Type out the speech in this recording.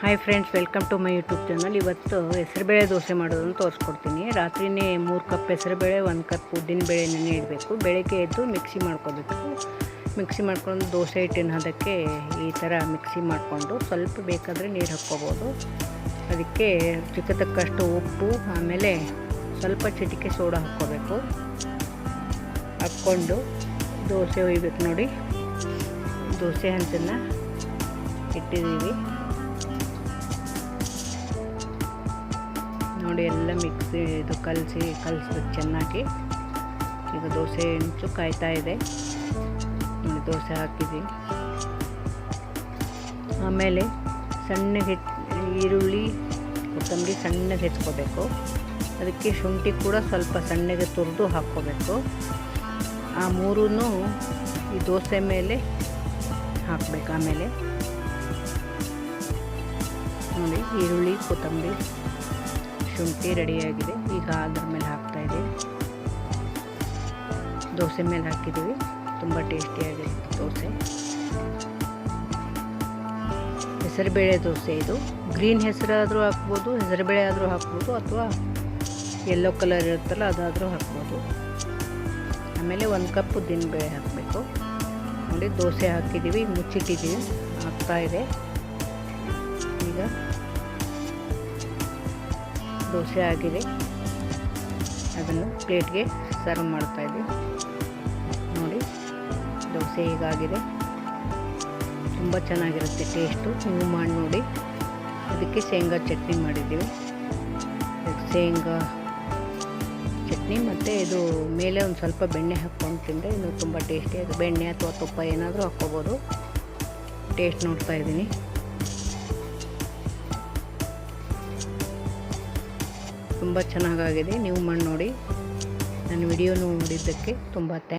Hi friends welcome to my YouTube channel ಇವತ್ತು ಹೆಸರುಬೇಳೆ ದೋಸೆ ಮಾಡೋದನ್ನು ತೋರಿಸ್ಕೊಡ್ತೀನಿ. ರಾತ್ರಿನೇ ಮೂರು ಕಪ್ ಹೆಸರುಬೇಳೆ, ಒಂದು ಕಪ್ ಉದ್ದಿನಬೇಳೆ ನೆನೆ ಇಡಬೇಕು. ಬೆಳಗ್ಗೆ ಎದ್ದು ಮಿಕ್ಸಿ ಮಾಡ್ಕೋಬೇಕು. ಮಿಕ್ಸಿ ಮಾಡ್ಕೊಂಡು ದೋಸೆ ಹಿಟ್ಟಿನ ಅದಕ್ಕೆ ಈ ಥರ ಮಿಕ್ಸಿ ಮಾಡಿಕೊಂಡು ಸ್ವಲ್ಪ ಬೇಕಾದರೆ ನೀರು ಹಾಕ್ಕೋಬೋದು. ಅದಕ್ಕೆ ಚಿಕ್ಕ ತಕ್ಕಷ್ಟು ಉಪ್ಪು, ಆಮೇಲೆ ಸ್ವಲ್ಪ ಚಿಟಿಕೆ ಸೋಡಾ ಹಾಕ್ಕೋಬೇಕು. ಹಾಕ್ಕೊಂಡು ದೋಸೆ ಒಯ್ಬೇಕು ನೋಡಿ. ದೋಸೆ ಹಂಚನ್ನು ಇಟ್ಟಿದ್ದೀವಿ. ಎಲ್ಲ ಮಿಕ್ಸಿ ಇದು ಕಲಸಿ, ಕಲಿಸ್ಬೇಕು ಚೆನ್ನಾಗಿ. ಈಗ ದೋಸೆ ಹೆಂಚು ಕಾಯ್ತಾ ಇದೆ. ದೋಸೆ ಹಾಕಿದ್ವಿ. ಆಮೇಲೆ ಸಣ್ಣಗೆ ಈರುಳ್ಳಿ, ಕೊತ್ತಂಬರಿ ಸಣ್ಣಗೆ ಹೆಚ್ಕೋಬೇಕು. ಅದಕ್ಕೆ ಶುಂಠಿ ಕೂಡ ಸ್ವಲ್ಪ ಸಣ್ಣಗೆ ತುರಿದು ಹಾಕ್ಕೋಬೇಕು. ಆ ಮೂರೂ ಈ ದೋಸೆ ಮೇಲೆ ಹಾಕಬೇಕು ಆಮೇಲೆ. ನೋಡಿ, ಈರುಳ್ಳಿ, ಕೊತ್ತಂಬರಿ. ಶುಂಠಿ ರೆಡಿಯಾಗಿದೆ. ಈಗ ಅದ್ರ ಮೇಲೆ ಹಾಕ್ತಾಯಿದೆ ದೋಸೆ ಮೇಲೆ ಹಾಕಿದ್ದೀವಿ. ತುಂಬ ಟೇಸ್ಟಿಯಾಗಿದೆ ದೋಸೆ. ಹೆಸರುಬೇಳೆ ದೋಸೆ ಇದು. ಗ್ರೀನ್ ಹೆಸರಾದರೂ ಹಾಕ್ಬೋದು, ಹೆಸರುಬೇಳೆ ಆದರೂ ಹಾಕ್ಬೋದು, ಅಥವಾ ಯೆಲ್ಲೋ ಕಲರ್ ಇರುತ್ತಲ್ಲ ಅದಾದರೂ ಹಾಕ್ಬೋದು. ಆಮೇಲೆ ಒಂದು ಕಪ್ ಉದ್ದಿನಬೇಳೆ ಹಾಕಬೇಕು. ನೋಡಿ, ದೋಸೆ ಹಾಕಿದ್ದೀವಿ, ಮುಚ್ಚಿಟ್ಟಿದ್ದೀವಿ. ಹಾಕ್ತಾಯಿದೆ ಇದೆ. ಈಗ ದೋಸೆ ಆಗಿದೆ. ಅದನ್ನು ಪ್ಲೇಟ್ಗೆ ಸರ್ವ್ ಮಾಡ್ತಾಯಿದ್ದೀವಿ ನೋಡಿ, ದೋಸೆ ಹೀಗಾಗಿದೆ. ತುಂಬ ಚೆನ್ನಾಗಿರುತ್ತೆ ಟೇಸ್ಟು. ನೀವು ಮಾಡಿ ನೋಡಿ. ಅದಕ್ಕೆ ಶೇಂಗಾ ಚಟ್ನಿ ಮಾಡಿದ್ದೀವಿ. ಶೇಂಗಾ ಚಟ್ನಿ ಮತ್ತು ಇದು ಮೇಲೆ ಒಂದು ಸ್ವಲ್ಪ ಬೆಣ್ಣೆ ಹಾಕ್ಕೊಂಡು ತಿಂದರೆ ಇನ್ನೂ ತುಂಬ ಟೇಸ್ಟಿ ಅದು ಬೆಣ್ಣೆ ಅಥವಾ ತುಪ್ಪ ಏನಾದರೂ ಹಾಕ್ಕೋಬೋದು. ಟೇಸ್ಟ್ ನೋಡ್ತಾ ಇದ್ದೀನಿ. ತುಂಬ ಚೆನ್ನಾಗಾಗಿದೆ. ನೀವು ಮಾಡಿ ನೋಡಿ. ನನ್ನ ವಿಡಿಯೋ ನೋಡಿದ್ದಕ್ಕೆ ತುಂಬ ಥ್ಯಾಂಕ್